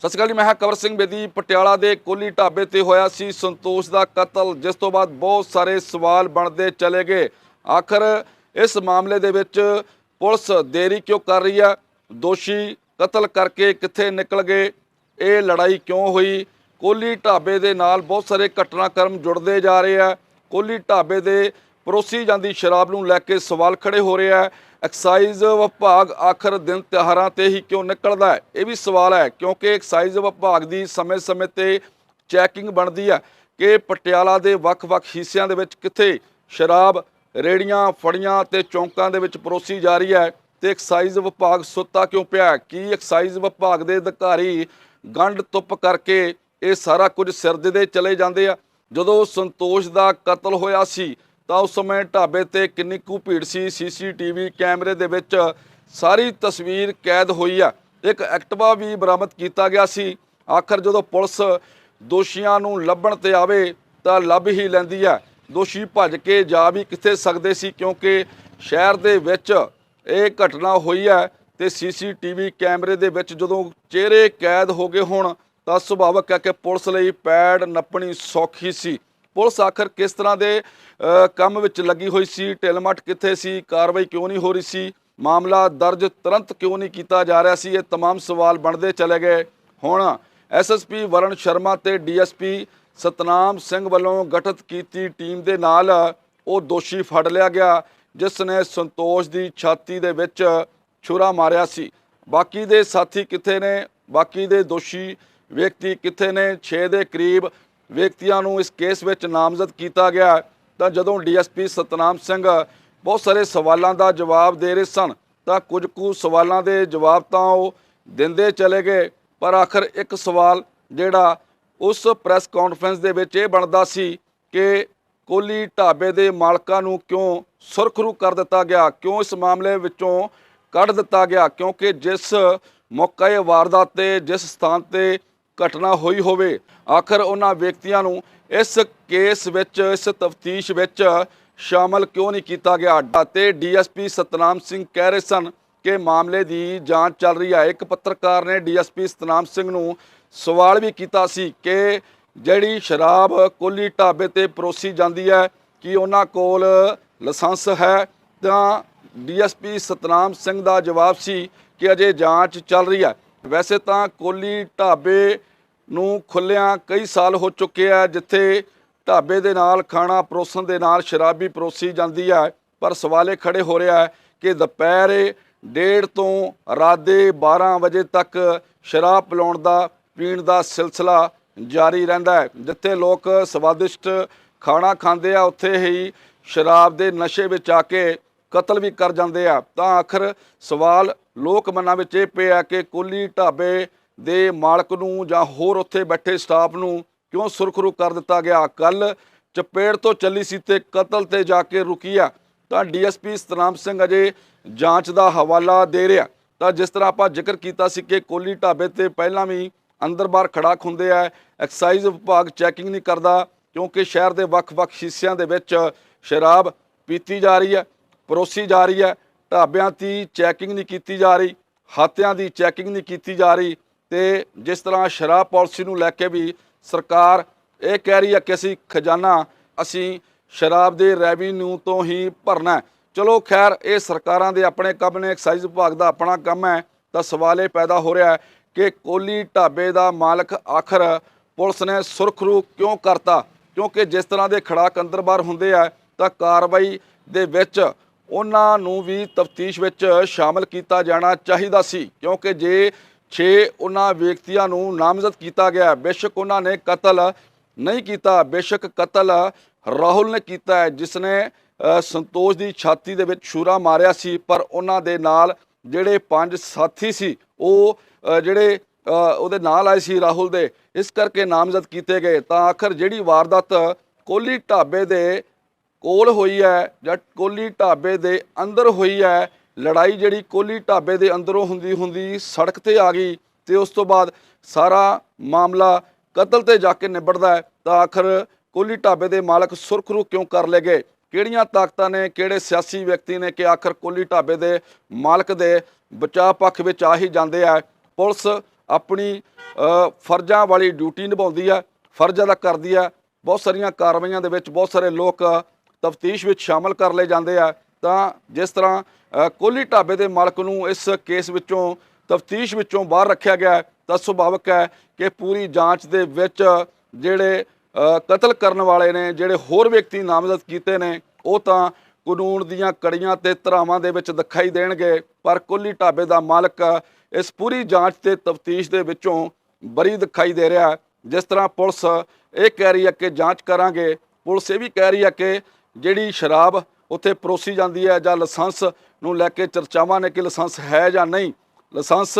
ਸਤਿ ਸ਼੍ਰੀ ਅਕਾਲ ਜੀ, ਮੈਂ ਹਾਂ ਕਵਰ ਸਿੰਘ ਬੇਦੀ। ਪਟਿਆਲਾ ਦੇ ਕੋਲੀ ਢਾਬੇ ਤੇ ਹੋਇਆ ਸੀ ਸੰਤੋਸ਼ ਦਾ ਕਤਲ, ਜਿਸ ਤੋਂ ਬਾਅਦ ਬਹੁਤ ਸਾਰੇ ਸਵਾਲ ਬਣਦੇ ਚਲੇ ਗਏ। ਆਖਰ ਇਸ ਮਾਮਲੇ ਦੇ ਵਿੱਚ ਪੁਲਿਸ ਦੇਰੀ ਕਿਉਂ ਕਰ ਰਹੀ ਹੈ? ਦੋਸ਼ੀ ਕਤਲ ਕਰਕੇ ਕਿੱਥੇ ਨਿਕਲ ਗਏ? ਇਹ ਲੜਾਈ ਕਿਉਂ ਹੋਈ? ਕੋਲੀ ਢਾਬੇ ਦੇ ਨਾਲ ਬਹੁਤ ਸਾਰੇ ਘਟਨਾਕ੍ਰਮ ਜੁੜਦੇ ਜਾ ਰਹੇ ਆ। ਕੋਲੀ ਢਾਬੇ ਦੇ ਪਰੋਸੀ ਜਾਂਦੀ ਸ਼ਰਾਬ ਨੂੰ ਲੈ ਕੇ ਸਵਾਲ ਖੜੇ ਹੋ ਰਹੇ ਆ। ਐਕਸਾਈਜ਼ ਵਿਭਾਗ ਆਖਰ ਦਿਨ ਤਿਉਹਾਰਾਂ ਤੇ ਹੀ ਕਿਉਂ ਨਿਕਲਦਾ ਹੈ ਇਹ ਵੀ ਸਵਾਲ ਹੈ, ਕਿਉਂਕਿ ਐਕਸਾਈਜ਼ ਵਿਭਾਗ ਦੀ ਸਮੇਂ-ਸਮੇਂ ਤੇ ਚੈਕਿੰਗ ਬਣਦੀ ਹੈ ਕਿ ਪਟਿਆਲਾ ਦੇ ਵੱਖ-ਵੱਖ ਹਿੱਸਿਆਂ ਦੇ ਵਿੱਚ ਕਿੱਥੇ ਸ਼ਰਾਬ, ਰੇੜੀਆਂ, ਫੜੀਆਂ ਤੇ ਚੌਂਕਾਂ ਦੇ ਵਿੱਚ ਪਰੋਸੀ ਜਾ ਰਹੀ ਹੈ ਤੇ ਐਕਸਾਈਜ਼ ਵਿਭਾਗ ਸੁੱਤਾ ਕਿਉਂ ਪਿਆ ਹੈ? ਕੀ ਐਕਸਾਈਜ਼ ਵਿਭਾਗ ਦੇ ਅਧਿਕਾਰੀ ਗੰਢ ਤੁੱਪ ਕਰਕੇ ਇਹ ਸਾਰਾ ਕੁਝ ਸਿਰ ਦੇ ਚਲੇ ਜਾਂਦੇ ਆ ਜਦੋਂ ਸੰਤੋਸ਼ ਦਾ ਕਤਲ ਹੋਇਆ ਸੀ ਤਾਂ ਉਸ ਸਮੇਂ ਢਾਬੇ ਤੇ ਕਿੰਨੀ ਕੁ ਭੀੜ ਸੀ? ਸੀਸੀਟੀਵੀ ਕੈਮਰੇ ਦੇ ਵਿੱਚ ਸਾਰੀ ਤਸਵੀਰ ਕੈਦ ਹੋਈ ਆ। ਇੱਕ ਐਕਟਵਾ ਵੀ ਬਰਾਮਦ ਕੀਤਾ ਗਿਆ ਸੀ। ਆਖਰ ਜਦੋਂ ਪੁਲਿਸ ਦੋਸ਼ੀਆਂ ਨੂੰ ਲੱਭਣ ਤੇ ਆਵੇ ਤਾਂ ਲੱਭ ਹੀ ਲੈਂਦੀ ਆ। ਦੋਸ਼ੀ ਭੱਜ ਕੇ ਜਾ ਵੀ ਕਿੱਥੇ ਸਕਦੇ ਸੀ? ਕਿਉਂਕਿ ਸ਼ਹਿਰ ਦੇ ਵਿੱਚ ਇਹ ਘਟਨਾ ਹੋਈ ਹੈ ਤੇ ਸੀਸੀਟੀਵੀ ਕੈਮਰੇ ਦੇ ਵਿੱਚ ਜਦੋਂ ਚਿਹਰੇ ਕੈਦ ਹੋ ਗਏ ਹੋਣ ਤਾਂ ਸੁਭਾਵਕ ਹੈ ਕਿ ਪੁਲਿਸ ਲਈ ਪੈੜ ਨੱਪਣੀ ਸੌਖੀ ਸੀ। ਪੁਲਿਸ ਆਖਰ ਕਿਸ ਤਰ੍ਹਾਂ ਦੇ ਅ, ਕੰਮ ਵਿੱਚ ਲੱਗੀ ਹੋਈ ਸੀ ਢਿਲਮਟ ਕਿੱਥੇ ਸੀ ਕਾਰਵਾਈ ਕਿਉਂ ਨਹੀਂ ਹੋ ਰਹੀ ਸੀ ਮਾਮਲਾ ਦਰਜ ਤੁਰੰਤ ਕਿਉਂ ਨਹੀਂ ਕੀਤਾ ਜਾ ਰਿਹਾ ਸੀ ਇਹ तमाम ਸਵਾਲ ਬਣਦੇ ਚਲੇ ਗਏ ਹੁਣ ਐਸਐਸਪੀ ਵਰਨ ਸ਼ਰਮਾ ਤੇ ਡੀਐਸਪੀ ਸਤਨਾਮ ਸਿੰਘ ਵੱਲੋਂ ਗਠਿਤ ਕੀਤੀ ਟੀਮ ਦੇ ਨਾਲ ਉਹ ਦੋਸ਼ੀ ਫੜ ਲਿਆ ਗਿਆ ਜਿਸ ਨੇ ਸੰਤੋਸ਼ ਦੀ ਛਾਤੀ ਦੇ ਵਿੱਚ ਛੁਰਾ ਮਾਰਿਆ ਸੀ ਬਾਕੀ ਦੇ ਸਾਥੀ ਕਿੱਥੇ ਨੇ ਬਾਕੀ ਦੇ ਦੋਸ਼ੀ ਵਿਅਕਤੀ ਕਿੱਥੇ ਨੇ 6 ਦੇ ਕਰੀਬ ਵਿਅਕਤੀਆਂ ਨੂੰ ਇਸ ਕੇਸ ਵਿੱਚ ਨਾਮਜ਼ਦ ਕੀਤਾ ਗਿਆ ਤਾਂ ਜਦੋਂ ਡੀਐਸਪੀ ਸਤਨਾਮ ਸਿੰਘ ਬਹੁਤ ਸਾਰੇ ਸਵਾਲਾਂ ਦਾ ਜਵਾਬ ਦੇ ਰਹੇ ਸਨ, ਤਾਂ ਕੁਝ ਕੁ ਸਵਾਲਾਂ ਦੇ ਜਵਾਬ ਤਾਂ ਉਹ ਦਿੰਦੇ ਚਲੇ ਗਏ, ਪਰ ਆਖਰ ਇੱਕ ਸਵਾਲ ਜਿਹੜਾ ਉਸ ਪ੍ਰੈਸ ਕਾਨਫਰੰਸ ਦੇ ਵਿੱਚ ਇਹ ਬਣਦਾ ਸੀ ਕਿ ਕੋਲੀ ਢਾਬੇ ਦੇ ਮਾਲਕਾਂ ਨੂੰ ਕਿਉਂ ਸੁਰਖਰੂ ਕਰ ਦਿੱਤਾ ਗਿਆ, ਕਿਉਂ ਇਸ ਮਾਮਲੇ ਵਿੱਚੋਂ ਕੱਢ ਦਿੱਤਾ ਗਿਆ, ਕਿਉਂਕਿ ਜਿਸ ਮੌਕੇ ਵਾਰਦਾਤ ਤੇ, ਜਿਸ ਸਥਾਨ ਤੇ ਘਟਨਾ ਹੋਈ ਹੋਵੇ। ਆਖਰ ਉਹਨਾਂ ਵਿਅਕਤੀਆਂ ਨੂੰ ਇਸ ਕੇਸ ਵਿੱਚ, ਇਸ ਤਫਤੀਸ਼ ਵਿੱਚ ਸ਼ਾਮਲ ਕਿਉਂ ਨਹੀਂ ਕੀਤਾ ਗਿਆ? ਅਤੇ ਡੀਐਸਪੀ ਸਤਨਾਮ ਸਿੰਘ ਕਹਿ ਰਹੇ ਸਨ ਕਿ ਮਾਮਲੇ ਦੀ ਜਾਂਚ ਚੱਲ ਰਹੀ ਹੈ। ਇੱਕ ਪੱਤਰਕਾਰ ਨੇ ਡੀਐਸਪੀ ਸਤਨਾਮ ਸਿੰਘ ਨੂੰ ਸਵਾਲ ਵੀ ਕੀਤਾ ਸੀ ਕਿ ਜਿਹੜੀ ਸ਼ਰਾਬ ਕੋਲੀ ਢਾਬੇ ਤੇ ਪਰੋਸੀ ਜਾਂਦੀ ਹੈ, ਕਿ ਉਹਨਾਂ ਕੋਲ ਲਾਇਸੈਂਸ ਹੈ? ਤਾਂ ਡੀਐਸਪੀ ਸਤਨਾਮ ਸਿੰਘ ਦਾ ਜਵਾਬ ਸੀ ਕਿ ਅਜੇ ਜਾਂਚ ਚੱਲ ਰਹੀ ਹੈ। ਵੈਸੇ ਤਾਂ ਕੋਲੀ ਢਾਬੇ ਨੂੰ ਖੁੱਲਿਆਂ ਕਈ ਸਾਲ ਹੋ ਚੁੱਕੇ ਆ, ਜਿੱਥੇ ਢਾਬੇ ਦੇ ਨਾਲ ਖਾਣਾ ਪਰੋਸਣ ਦੇ ਨਾਲ ਸ਼ਰਾਬੀ ਪਰੋਸੀ ਜਾਂਦੀ ਹੈ ਪਰ ਸਵਾਲੇ ਖੜੇ ਹੋ ਰਿਹਾ ਹੈ ਕਿ ਦੁਪਹਿਰੇ ਡੇਢ ਤੋਂ ਰਾਤ ਦੇ 12 ਵਜੇ ਤੱਕ ਸ਼ਰਾਬ ਪਿਲਾਉਣ ਦਾ, ਪੀਣ ਦਾ ਸਿਲਸਿਲਾ ਜਾਰੀ ਰਹਿੰਦਾ ਹੈ, ਜਿੱਥੇ ਲੋਕ ਸਵਾਦਿਸ਼ਟ ਖਾਣਾ ਖਾਂਦੇ ਆ, ਉੱਥੇ ਹੀ ਸ਼ਰਾਬ ਦੇ ਨਸ਼ੇ ਵਿੱਚ ਆ ਕੇ ਕਤਲ ਵੀ ਕਰ ਜਾਂਦੇ ਆ। ਤਾਂ ਆਖਰ ਸਵਾਲ ਲੋਕ ਮਨਾਂ ਵਿੱਚ ਇਹ ਪਿਆ ਕਿ ਕੋਲੀ ਢਾਬੇ ਦੇ ਮਾਲਕ ਨੂੰ ਜਾਂ ਹੋਰ ਉੱਥੇ ਬੈਠੇ ਸਟਾਫ ਨੂੰ ਕਿਉਂ ਸੁਰਖਰੂ ਕਰ ਦਿੱਤਾ ਗਿਆ? ਕੱਲ ਚਪੇੜ ਤੋਂ ਚੱਲੀ ਸੀ ਤੇ ਕਤਲ ਤੇ ਜਾ ਕੇ ਰੁਕੀ ਆ। ਤਾਂ ਡੀਐਸਪੀ ਸਤਨਾਮ ਸਿੰਘ ਅਜੇ ਜਾਂਚ ਦਾ ਹਵਾਲਾ ਦੇ ਰਿਹਾ। ਤਾਂ ਜਿਸ ਤਰ੍ਹਾਂ ਆਪਾਂ ਜ਼ਿਕਰ ਕੀਤਾ ਸੀ ਕਿ ਕੋਲੀ ਢਾਬੇ ਤੇ ਪਹਿਲਾਂ ਵੀ ਅੰਦਰ ਬਾਹਰ ਖੜਾਕ ਹੁੰਦੇ ਆ, ਐਕਸਾਈਜ਼ ਵਿਭਾਗ ਚੈਕਿੰਗ ਨਹੀਂ ਕਰਦਾ ਕਿਉਂਕਿ ਸ਼ਹਿਰ ਦੇ ਵੱਖ-ਵੱਖ ਹਿੱਸਿਆਂ ਦੇ ਵਿੱਚ ਸ਼ਰਾਬ ਪੀਤੀ ਜਾ ਰਹੀ ਹੈ ਪਰੋਸੀ ਜਾ ਰਹੀ ਹੈ, ਢਾਬਿਆਂ ਦੀ ਚੈਕਿੰਗ ਨਹੀਂ ਕੀਤੀ ਜਾ ਰਹੀ ਹਾਤਿਆਂ ਦੀ ਚੈਕਿੰਗ ਨਹੀਂ ਕੀਤੀ ਜਾ ਰਹੀ ਤੇ ਜਿਸ ਤਰ੍ਹਾਂ ਸ਼ਰਾਬ ਪਾਲਿਸੀ ਨੂੰ ਲੈ ਕੇ ਵੀ ਸਰਕਾਰ ਇਹ ਕਹਿ ਰਹੀ ਹੈ ਕਿ ਅਸੀਂ ਖਜ਼ਾਨਾ, ਅਸੀਂ ਸ਼ਰਾਬ ਦੇ ਰੈਵਨਿਊ ਤੋਂ ਹੀ ਭਰਨਾ ਚਲੋ ਖੈਰ, ਇਹ ਸਰਕਾਰਾਂ ਦੇ ਆਪਣੇ ਕੰਮ ਨੇ ਐਕਸਾਈਜ਼ ਵਿਭਾਗ ਦਾ ਆਪਣਾ ਕੰਮ ਹੈ, ਤਾਂ ਸਵਾਲ ਇਹ ਪੈਦਾ ਹੋ ਰਿਹਾ ਹੈ ਕਿ ਕੋਲੀ ਢਾਬੇ ਦਾ ਮਾਲਕ ਆਖਰ ਪੁਲਿਸ ਨੇ ਸੁਰਖਰੂ ਕਿਉਂ ਕਰਤਾ? ਕਿਉਂਕਿ ਜਿਸ ਤਰ੍ਹਾਂ ਦੇ ਖੜਾਕ ਅੰਦਰ ਬਾਹਰ ਹੁੰਦੇ ਆ, ਤਾਂ ਕਾਰਵਾਈ ਦੇ ਵਿੱਚ ਉਹਨਾਂ ਨੂੰ ਵੀ ਤਫਤੀਸ਼ ਵਿੱਚ ਸ਼ਾਮਲ ਕੀਤਾ ਜਾਣਾ ਚਾਹੀਦਾ ਸੀ, ਕਿਉਂਕਿ ਜੇ 6 ਉਹਨਾਂ ਵਿਅਕਤੀਆਂ ਨੂੰ ਨਾਮਜ਼ਦ ਕੀਤਾ ਗਿਆ, ਬੇਸ਼ੱਕ ਉਹਨਾਂ ਨੇ ਕਤਲ ਨਹੀਂ ਕੀਤਾ, ਬੇਸ਼ੱਕ ਕਤਲ ਰਾਹੁਲ ਨੇ ਕੀਤਾ ਹੈ ਜਿਸ ਨੇ ਸੰਤੋਸ਼ ਦੀ ਛਾਤੀ ਦੇ ਵਿੱਚ ਛੁਰਾ ਮਾਰਿਆ ਸੀ, ਪਰ ਉਹਨਾਂ ਦੇ ਨਾਲ ਜਿਹੜੇ ਪੰਜ ਸਾਥੀ ਸੀ, ਉਹ ਜਿਹੜੇ ਉਹਦੇ ਨਾਲ ਆਏ ਸੀ ਰਾਹੁਲ ਦੇ, ਇਸ ਕਰਕੇ ਨਾਮਜ਼ਦ ਕੀਤੇ ਗਏ। ਤਾਂ ਆਖਰ ਜਿਹੜੀ ਵਾਰਦਾਤ ਕੋਲੀ ਢਾਬੇ ਦੇ ਕੋਲ ਹੋਈ ਹੈ ਜਾਂ ਕੋਲੀ ਢਾਬੇ ਦੇ ਅੰਦਰ ਹੋਈ ਹੈ, ਲੜਾਈ ਜਿਹੜੀ ਕੋਲੀ ਢਾਬੇ ਦੇ ਅੰਦਰੋਂ ਹੁੰਦੀ ਹੁੰਦੀ ਸੜਕ ਤੇ ਆ ਗਈ ਤੇ ਉਸ ਤੋਂ ਬਾਅਦ ਸਾਰਾ ਮਾਮਲਾ ਕਤਲ ਤੇ ਜਾ ਕੇ ਨਿਬੜਦਾ ਹੈ, ਤਾਂ ਆਖਰ ਕੋਲੀ ਢਾਬੇ ਦੇ ਮਾਲਕ ਸੁਰਖਰੂ ਕਿਉਂ ਕਰ ਲਏ ਗਏ? ਕਿਹੜੀਆਂ ਤਾਕਤਾਂ ਨੇ, ਕਿਹੜੇ ਸਿਆਸੀ ਵਿਅਕਤੀ ਨੇ ਕਿ ਆਖਰ ਕੋਲੀ ਢਾਬੇ ਦੇ ਮਾਲਕ ਦੇ ਬਚਾਅ ਪੱਖ ਵਿੱਚ ਆ ਹੀ ਜਾਂਦੇ ਆ? ਪੁਲਿਸ ਆਪਣੀ ਫਰਜ਼ਾਂ ਵਾਲੀ ਡਿਊਟੀ ਨਿਭਾਉਂਦੀ ਹੈ, ਫਰਜ਼ ਅਦਾ ਕਰਦੀ ਹੈ। ਬਹੁਤ ਸਾਰੀਆਂ ਕਾਰਵਾਈਆਂ ਦੇ ਵਿੱਚ ਬਹੁਤ ਸਾਰੇ ਲੋਕ ਤਫਤੀਸ਼ ਵਿੱਚ ਸ਼ਾਮਲ ਕਰ ਲਏ ਜਾਂਦੇ ਆ। ਤਾਂ ਜਿਸ ਤਰ੍ਹਾਂ ਕੋਲੀ ਢਾਬੇ ਦੇ ਮਾਲਕ ਨੂੰ ਇਸ ਕੇਸ ਵਿੱਚੋਂ, ਤਫਤੀਸ਼ ਵਿੱਚੋਂ ਬਾਹਰ ਰੱਖਿਆ ਗਿਆ ਤਾਂ ਸੁਭਾਵਕ ਹੈ ਕਿ ਪੂਰੀ ਜਾਂਚ ਦੇ ਵਿੱਚ ਜਿਹੜੇ ਕਤਲ ਕਰਨ ਵਾਲੇ ਨੇ, ਜਿਹੜੇ ਹੋਰ ਵਿਅਕਤੀ ਨਾਮਜ਼ਦ ਕੀਤੇ ਨੇ, ਉਹ ਤਾਂ ਕਾਨੂੰਨ ਦੀਆਂ ਕੜੀਆਂ ਤੇ ਧਰਾਵਾਂ ਦੇ ਵਿੱਚ ਦਿਖਾਈ ਦੇਣਗੇ। ਪਰ ਕੋਲੀ ਢਾਬੇ ਦਾ ਮਾਲਕ ਇਸ ਪੂਰੀ ਜਾਂਚ ਤੇ ਤਫਤੀਸ਼ ਦੇ ਵਿੱਚੋਂ ਬਰੀ ਦਿਖਾਈ ਦੇ ਰਿਹਾ ਜਿਸ ਤਰ੍ਹਾਂ ਪੁਲਿਸ ਇਹ ਕਹਿ ਰਹੀ ਹੈ ਕਿ ਜਾਂਚ ਕਰਾਂਗੇ, ਪੁਲਿਸ ਇਹ ਵੀ ਕਹਿ ਰਹੀ ਹੈ ਕਿ ਜਿਹੜੀ ਸ਼ਰਾਬ ਉੱਥੇ ਪਰੋਸੀ ਜਾਂਦੀ ਹੈ ਜਾਂ ਲਾਇਸੈਂਸ ਨੂੰ ਲੈ ਕੇ ਚਰਚਾਵਾਂ ਨੇ ਕਿ ਲਾਇਸੈਂਸ ਹੈ ਜਾਂ ਨਹੀਂ, ਲਾਇਸੈਂਸ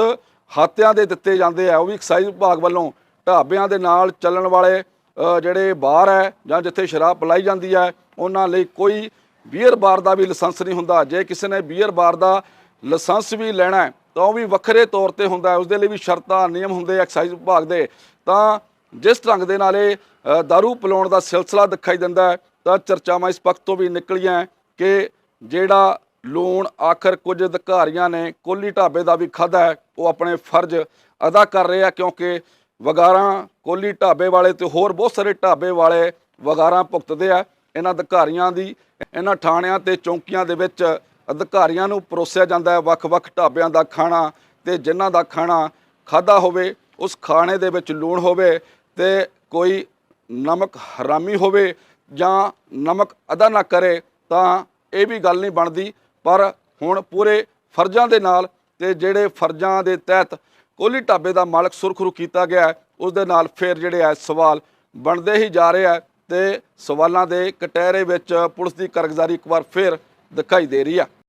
ਹਾਤਿਆਂ ਦੇ ਦਿੱਤੇ ਜਾਂਦੇ ਆ। ਉਹ ਵੀ ਐਕਸਾਈਜ਼ ਵਿਭਾਗ ਵੱਲੋਂ ਢਾਬਿਆਂ ਦੇ ਨਾਲ ਚੱਲਣ ਵਾਲੇ ਜਿਹੜੇ ਬਾਰ ਹੈ ਜਾਂ ਜਿੱਥੇ ਸ਼ਰਾਬ ਪਲਾਈ ਜਾਂਦੀ ਹੈ, ਉਹਨਾਂ ਲਈ ਕੋਈ ਬੀਅਰ ਬਾਰ ਦਾ ਵੀ ਲਾਇਸੈਂਸ ਨਹੀਂ ਹੁੰਦਾ। ਜੇ ਕਿਸੇ ਨੇ ਬੀਅਰ ਬਾਰ ਦਾ ਲਾਇਸੈਂਸ ਵੀ ਲੈਣਾ ਹੈ, ਤਾਂ ਉਹ ਵੀ ਵੱਖਰੇ ਤੌਰ ਤੇ ਹੁੰਦਾ ਹੈ। ਉਸ ਦੇ ਲਈ ਵੀ ਸ਼ਰਤਾਂ, ਨਿਯਮ ਹੁੰਦੇ ਐਕਸਾਈਜ਼ ਵਿਭਾਗ ਦੇ। ਤਾਂ ਜਿਸ ਢੰਗ ਦੇ ਨਾਲ ਇਹ ਦਾਰੂ ਪਿਲਾਉਣ ਦਾ ਸਿਲਸਿਲਾ ਦਿਖਾਈ ਦਿੰਦਾ ਹੈ ਤਾਂ ਚਰਚਾਵਾਂ ਇਸ ਪੱਖ ਤੋਂ ਵੀ ਨਿਕਲੀਆਂ ਕਿ ਜਿਹੜਾ ਲੂਣ ਆਖਰ ਕੁਝ ਅਧਿਕਾਰੀਆਂ ਨੇ ਕੋਲੀ ਢਾਬੇ ਦਾ ਵੀ ਖਾਦਾ ਉਹ ਆਪਣੇ ਫਰਜ਼ ਅਦਾ ਕਰ ਰਹੇ ਆ ਕਿਉਂਕਿ ਵਗਾਰਾਂ ਕੋਲੀ ਢਾਬੇ ਵਾਲੇ ਤੇ ਹੋਰ ਬਹੁਤ ਸਾਰੇ ਢਾਬੇ ਵਾਲੇ ਵਗਾਰਾਂ ਭੁਗਤਦੇ ਆ। ਇਹਨਾਂ ਅਧਿਕਾਰੀਆਂ ਦੀ, ਇਹਨਾਂ ਥਾਣਿਆਂ ਤੇ ਚੌਂਕੀਆਂ ਦੇ ਵਿੱਚ ਅਧਿਕਾਰੀਆਂ ਨੂੰ ਪਰੋਸਿਆ ਜਾਂਦਾ ਹੈ ਵੱਖ-ਵੱਖ ਢਾਬਿਆਂ ਦਾ ਖਾਣਾ ਤੇ ਜਿਨ੍ਹਾਂ ਦਾ ਖਾਣਾ ਖਾਦਾ ਹੋਵੇ, ਉਸ ਖਾਣੇ ਦੇ ਵਿੱਚ ਲੂਣ ਹੋਵੇ ਤੇ ਕੋਈ ਨਮਕ ਹਰਾਮੀ ਹੋਵੇ ਜਾਂ ਨਮਕ ਅਦਾ ਨਾ ਕਰੇ ਤਾਂ ਇਹ ਵੀ ਗੱਲ ਨਹੀਂ ਬਣਦੀ। ਪਰ ਹੁਣ ਪੂਰੇ ਫਰਜ਼ਾਂ ਦੇ ਨਾਲ ਤੇ ਜਿਹੜੇ ਫਰਜ਼ਾਂ ਦੇ ਤਹਿਤ ਕੋਹਲੀ ਢਾਬੇ ਦਾ ਮਾਲਕ ਸੁਰਖਰੂ ਕੀਤਾ ਗਿਆ ਉਸ ਦੇ ਨਾਲ ਫਿਰ ਜਿਹੜੇ ਆ ਸਵਾਲ ਬਣਦੇ ਹੀ ਜਾ ਰਹੇ ਆ ਤੇ ਸਵਾਲਾਂ ਦੇ ਕਟਹਿਰੇ ਵਿੱਚ ਪੁਲਿਸ ਦੀ ਕਾਰਗੁਜ਼ਾਰੀ ਇੱਕ ਵਾਰ ਫਿਰ ਦਿਖਾਈ ਦੇ ਰਹੀ ਆ